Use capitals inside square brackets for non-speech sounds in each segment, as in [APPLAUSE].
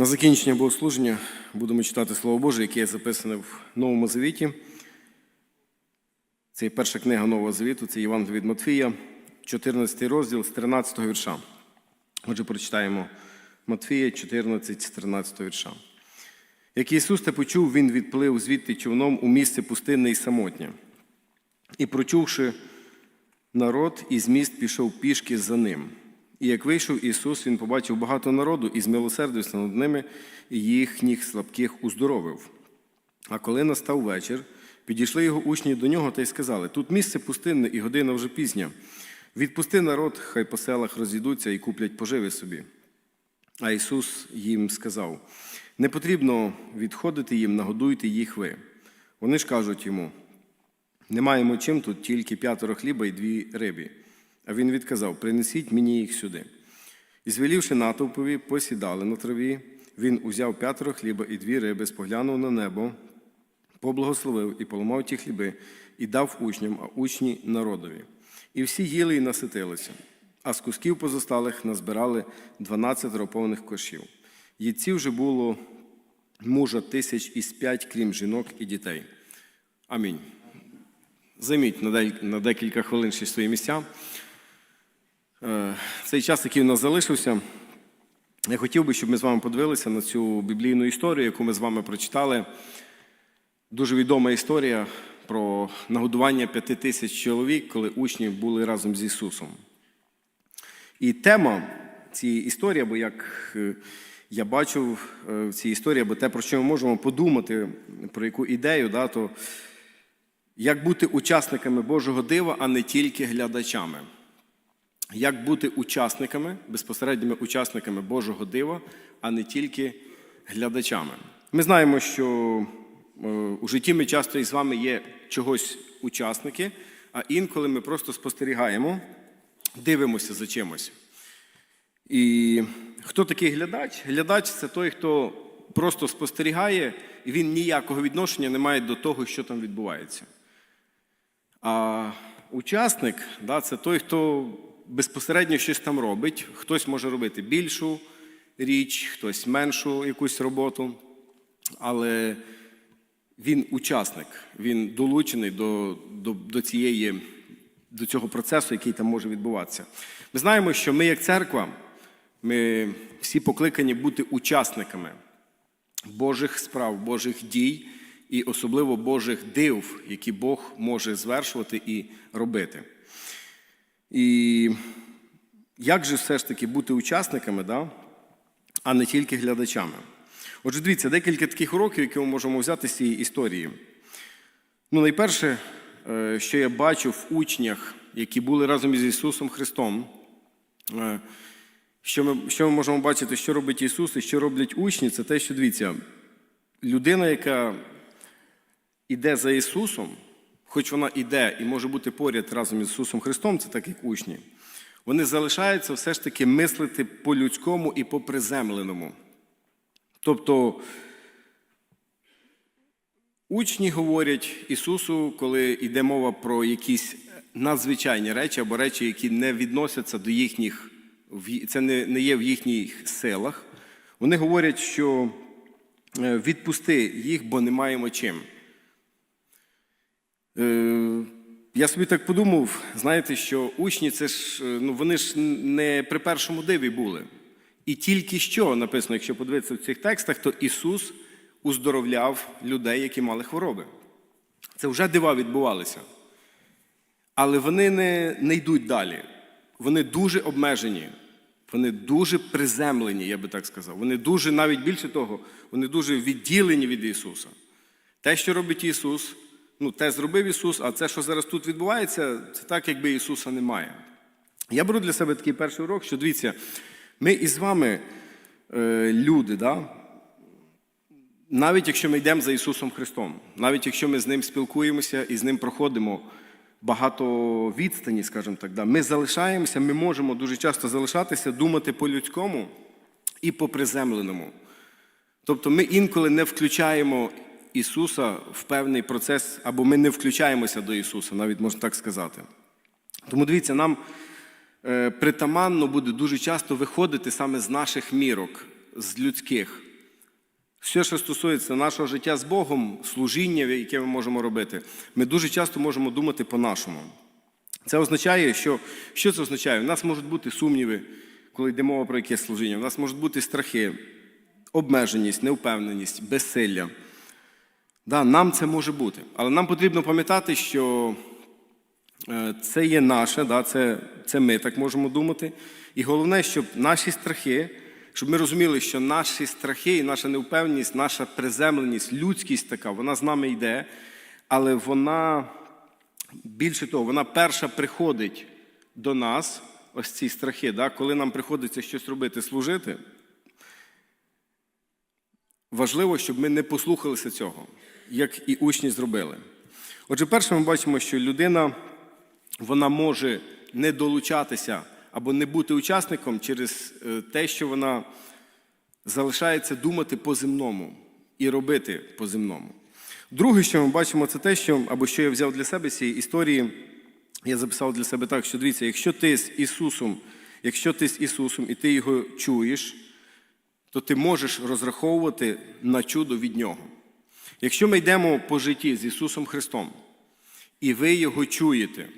На закінчення богослуження будемо читати Слово Боже, яке записане в Новому Завіті. Це є перша книга Нового Завіту, це Євангелія від Матфія, 14 розділ з 13 вірша. Отже, прочитаємо Матфія 14 з 13 вірша. Як Ісус те почув, Він відплив звідти човном у місце пустинне і самотнє. І, прочувши народ, із міст пішов пішки за ним. І як вийшов Ісус, Він побачив багато народу і змилосердився над ними, і їхніх слабких уздоровив. А коли настав вечір, підійшли його учні до нього та й сказали: Тут місце пустинне і година вже пізня. Відпусти народ, хай по селах розійдуться і куплять поживи собі. А Ісус їм сказав: Не потрібно відходити їм, нагодуйте їх ви. Вони ж кажуть йому: не маємо чим тут тільки п'ятеро хліба і дві рибі. А він відказав: Принесіть мені їх сюди. І звелівши натовпові, посідали на траві, він узяв п'ятеро хліба і дві риби, споглянув на небо, поблагословив і поламав ті хліби, і дав учням, а учні народові. І всі їли і наситилися. А з кусків позосталих назбирали 12 повних кошів. Їдців же було мужа тисяч із п'ять, крім жінок і дітей. Амінь. Займіть на декілька хвилин ще свої місця. Е, Цей час, який у нас залишився, я хотів би, щоб ми з вами подивилися на цю біблійну історію, яку ми з вами прочитали. Дуже відома історія про нагодування п'яти тисяч чоловік, коли учні були разом з Ісусом. І тема цієї історії, або як е, я бачив е, в цій історії, або те, про що ми можемо подумати, про яку ідею, да, то як бути учасниками Божого дива, а не тільки глядачами. Як бути учасниками, безпосередніми учасниками Божого дива, а не тільки глядачами. Ми знаємо, що е, у житті ми часто із вами є чогось учасники, а інколи ми просто спостерігаємо, дивимося за чимось. І хто такий глядач? Глядач це той, хто просто спостерігає, і він ніякого відношення не має до того, що там відбувається. А учасник да, це той, хто безпосередньо щось там робить. Хтось може робити більшу річ, хтось меншу якусь роботу, але він учасник, він долучений до, до, до, цієї, до цього процесу, який там може відбуватися. Ми знаємо, що ми, як церква, ми всі покликані бути учасниками Божих справ, Божих дій і особливо Божих див, які Бог може звершувати і робити. І як же все ж таки бути учасниками, да? а не тільки глядачами? Отже, дивіться, декілька таких уроків, які ми можемо взяти з цієї історії. Ну, найперше, е, що я бачу в учнях, які були разом із Ісусом Христом, е, що ми, що ми можемо бачити, що робить Ісус і що роблять учні, це те, що дивіться, людина, яка іде за Ісусом, хоч вона іде і може бути поряд разом із Ісусом Христом, це так як учні, вони залишаються все ж таки мислити по-людському і по-приземленому. Тобто учні говорять Ісусу, коли йде мова про якісь надзвичайні речі або речі, які не відносяться до їхніх, це не, не є в їхніх силах. Вони говорять, що е, відпусти їх, бо не маємо чим. Е, Я собі так подумав, знаєте, що учні це ж е, ну вони ж не при першому диві були. І тільки що написано, якщо подивитися в цих текстах, то Ісус уздоровляв людей, які мали хвороби. Це вже дива відбувалися. Але вони не, не йдуть далі. Вони дуже обмежені, вони дуже приземлені, я би так сказав. Вони дуже, навіть більше того, вони дуже відділені від Ісуса. Те, що робить Ісус, ну, те зробив Ісус, а це, що зараз тут відбувається, це так, якби Ісуса немає. Я беру для себе такий перший урок, що дивіться, ми із вами е, люди, да? навіть якщо ми йдемо за Ісусом Христом, навіть якщо ми з Ним спілкуємося і з Ним проходимо багато відстані, скажімо так, да, ми залишаємося, ми можемо дуже часто залишатися, думати по-людському і по-приземленому. Тобто ми інколи не включаємо Ісуса в певний процес, або ми не включаємося до Ісуса, навіть можна так сказати. Тому дивіться, нам е, притаманно буде дуже часто виходити саме з наших мірок, з людських. Все, що стосується нашого життя з Богом, служіння, яке ми можемо робити, ми дуже часто можемо думати по-нашому. Це означає, що що це означає? У нас можуть бути сумніви, коли йде мова про якесь служіння. У нас можуть бути страхи, обмеженість, невпевненість, безсилля. Да, нам це може бути. Але нам потрібно пам'ятати, що е, це є наше, да, це, це ми так можемо думати. І головне, щоб наші страхи, щоб ми розуміли, що наші страхи і наша невпевненість, наша приземленість, людськість така, вона з нами йде, але вона більше того, вона перша приходить до нас, ось ці страхи, да, коли нам приходиться щось робити, служити. Важливо, щоб ми не послухалися цього, як і учні зробили. Отже, перше, ми бачимо, що людина вона може не долучатися або не бути учасником через е, те, що вона залишається думати по-земному і робити по-земному. Друге, що ми бачимо, це те, що або що я взяв для себе цієї історії, я записав для себе так, що дивіться, якщо ти з Ісусом, якщо ти з Ісусом і ти його чуєш, то ти можеш розраховувати на чудо від Нього. Якщо ми йдемо по житті з Ісусом Христом, і ви Його чуєте,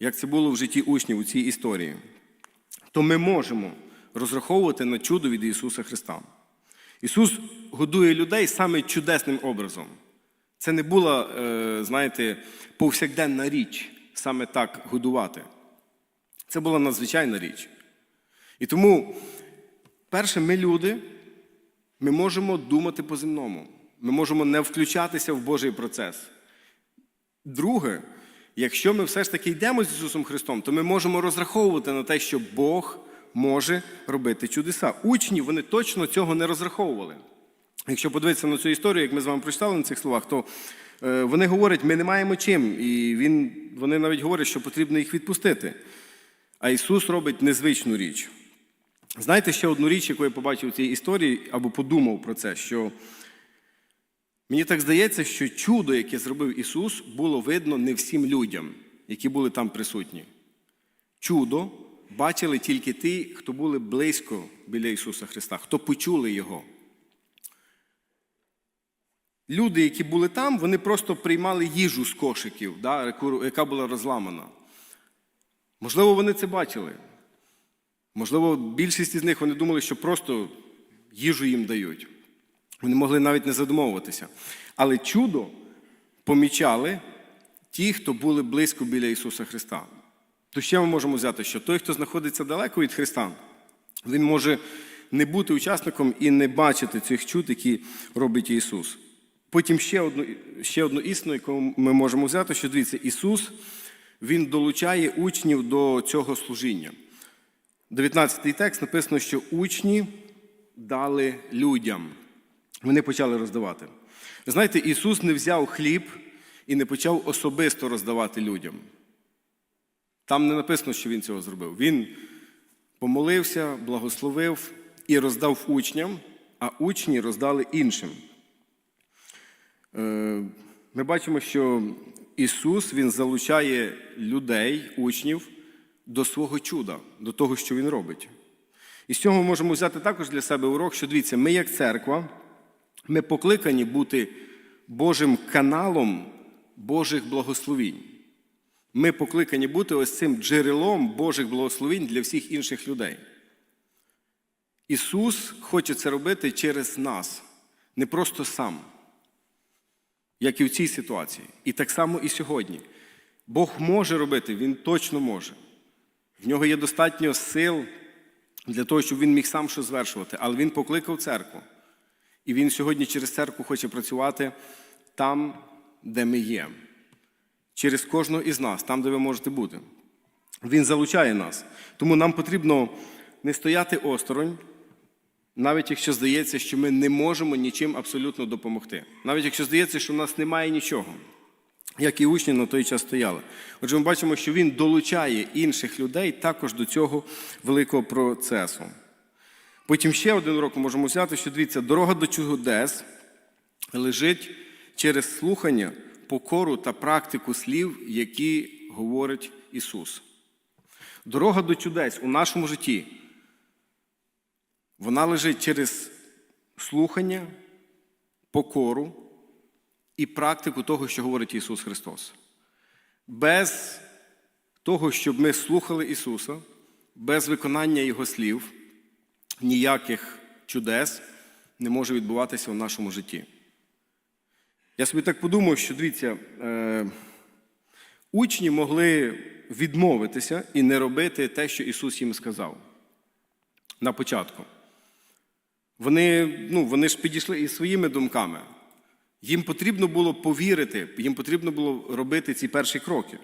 як це було в житті учнів у цій історії, то ми можемо розраховувати на чудо від Ісуса Христа. Ісус годує людей саме чудесним образом. Це не була, е, знаєте, повсякденна річ саме так годувати. Це була надзвичайна річ. І тому, перше, ми люди, ми можемо думати по-земному. Ми можемо не включатися в Божий процес. Друге, якщо ми все ж таки йдемо з Ісусом Христом, то ми можемо розраховувати на те, що Бог може робити чудеса. Учні вони точно цього не розраховували. Якщо подивитися на цю історію, як ми з вами прочитали на цих словах, то е, вони говорять, ми не маємо чим. І він, вони навіть говорять, що потрібно їх відпустити. А Ісус робить незвичну річ. Знаєте ще одну річ, яку я побачив у цій історії, або подумав про це, що мені так здається, що чудо, яке зробив Ісус, було видно не всім людям, які були там присутні. Чудо бачили тільки ті, хто були близько біля Ісуса Христа, хто почули Його. Люди, які були там, вони просто приймали їжу з кошиків, да, яка була розламана. Можливо, вони це бачили. Можливо, більшість із них вони думали, що просто їжу їм дають. Вони могли навіть не задумовуватися. Але чудо помічали ті, хто були близько біля Ісуса Христа. То ще ми можемо взяти, що той, хто знаходиться далеко від Христа, він може не бути учасником і не бачити цих чуд, які робить Ісус. Потім ще одну, ще одну істину, яку ми можемо взяти, що дивіться, Ісус Він долучає учнів до цього служіння. 19 текст написано, що учні дали людям. Вони почали роздавати. Знаєте, Ісус не взяв хліб і не почав особисто роздавати людям. Там не написано, що Він цього зробив. Він помолився, благословив і роздав учням, а учні роздали іншим. Е, Ми бачимо, що Ісус Він залучає людей, учнів до свого чуда, до того, що Він робить. І з цього ми можемо взяти також для себе урок, що дивіться, ми, як церква, ми покликані бути Божим каналом Божих благословінь. Ми покликані бути ось цим джерелом Божих благословінь для всіх інших людей. Ісус хоче це робити через нас, не просто сам, як і в цій ситуації. І так само і сьогодні. Бог може робити, Він точно може. В нього є достатньо сил для того, щоб він міг сам що звершувати, але він покликав церкву. І він сьогодні через церкву хоче працювати там, де ми є. Через кожного із нас, там, де ви можете бути. Він залучає нас. Тому нам потрібно не стояти осторонь, навіть якщо здається, що ми не можемо нічим абсолютно допомогти. Навіть якщо здається, що в нас немає нічого, як і учні на той час стояли. Отже, ми бачимо, що він долучає інших людей також до цього великого процесу. Потім ще один урок ми можемо взяти, що дивіться, дорога до чудес лежить через слухання, покору та практику слів, які говорить Ісус. Дорога до чудес у нашому житті, вона лежить через слухання, покору і практику того, що говорить Ісус Христос. Без того, щоб ми слухали Ісуса, без виконання Його слів, ніяких чудес не може відбуватися в нашому житті. Я собі так подумав, що дивіться, е, учні могли відмовитися і не робити те, що Ісус їм сказав на початку. Вони, ну, вони ж підійшли із своїми думками. Їм потрібно було повірити, їм потрібно було робити ці перші кроки.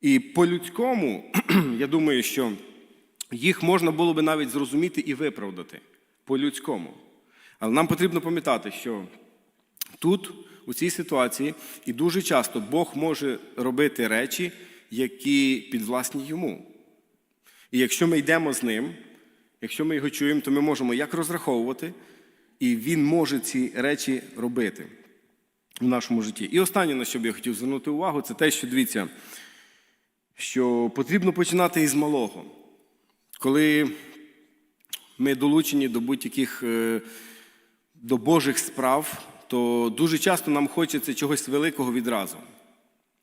І по-людському, [CLEARS THROAT] я думаю, що їх можна було би навіть зрозуміти і виправдати по-людському. Але нам потрібно пам'ятати, що тут, у цій ситуації, і дуже часто Бог може робити речі, які підвласні йому. І якщо ми йдемо з ним, якщо ми його чуємо, то ми можемо як розраховувати, і він може ці речі робити в нашому житті. І останнє, на що б я хотів звернути увагу, це те, що дивіться, що потрібно починати із малого. Коли ми долучені до будь-яких е, до Божих справ, то дуже часто нам хочеться чогось великого відразу.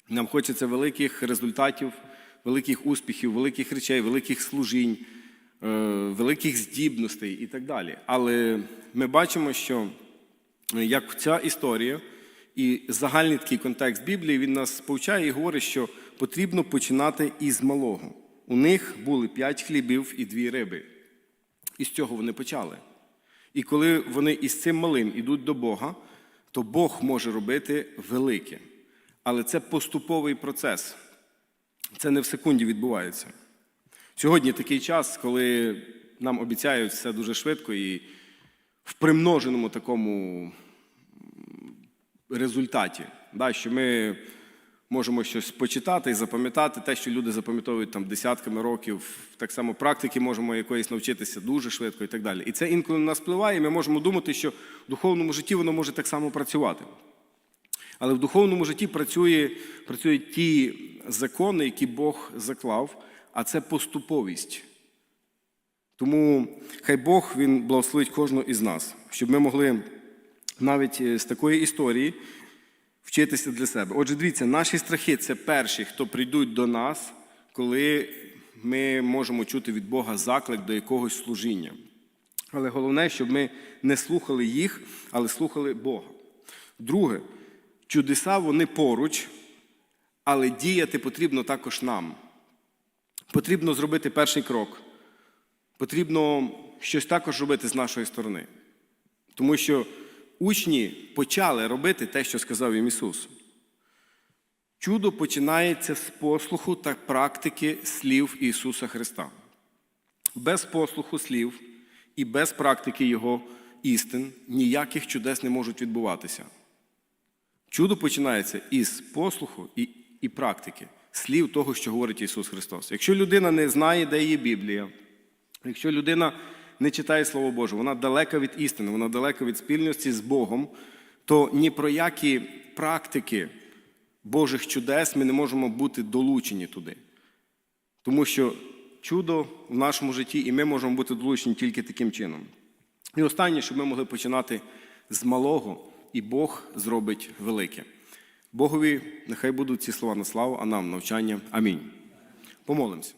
Нам хочеться великих результатів, великих успіхів, великих речей, великих служінь, е, великих здібностей і так далі. Але ми бачимо, що е, як ця історія і загальний такий контекст Біблії він нас повчає і говорить, що потрібно починати із малого. У них були п'ять хлібів і дві риби. І з цього вони почали. І коли вони із цим малим ідуть до Бога, то Бог може робити велике. Але це поступовий процес. Це не в секунді відбувається. Сьогодні такий час, коли нам обіцяють все дуже швидко і в примноженому такому результаті, що ми можемо щось почитати і запам'ятати те, що люди запам'ятовують там десятками років, так само практики можемо якоїсь навчитися дуже швидко і так далі. І це інколи на нас впливає, і ми можемо думати, що в духовному житті воно може так само працювати. Але в духовному житті працює, працюють ті закони, які Бог заклав, а це поступовість. Тому хай Бог Він благословить кожного із нас, щоб ми могли навіть е, з такої історії вчитися для себе. Отже, дивіться, наші страхи це перші, хто прийдуть до нас, коли ми можемо чути від Бога заклик до якогось служіння. Але головне, щоб ми не слухали їх, але слухали Бога. Друге, чудеса вони поруч, але діяти потрібно також нам. Потрібно зробити перший крок. Потрібно щось також робити з нашої сторони. Тому що учні почали робити те, що сказав їм Ісус. Чудо починається з послуху та практики слів Ісуса Христа. Без послуху слів і без практики Його істин ніяких чудес не можуть відбуватися. Чудо починається із послуху і, і практики, слів того, що говорить Ісус Христос. Якщо людина не знає, де є Біблія, якщо людина не читає Слово Боже, вона далека від істини, вона далека від спільності з Богом, то ні про які практики Божих чудес ми не можемо бути долучені туди. Тому що чудо в нашому житті, і ми можемо бути долучені тільки таким чином. І останнє, щоб ми могли починати з малого, і Бог зробить велике. Богові нехай будуть ці слова на славу, а нам навчання. Амінь. Помолимося.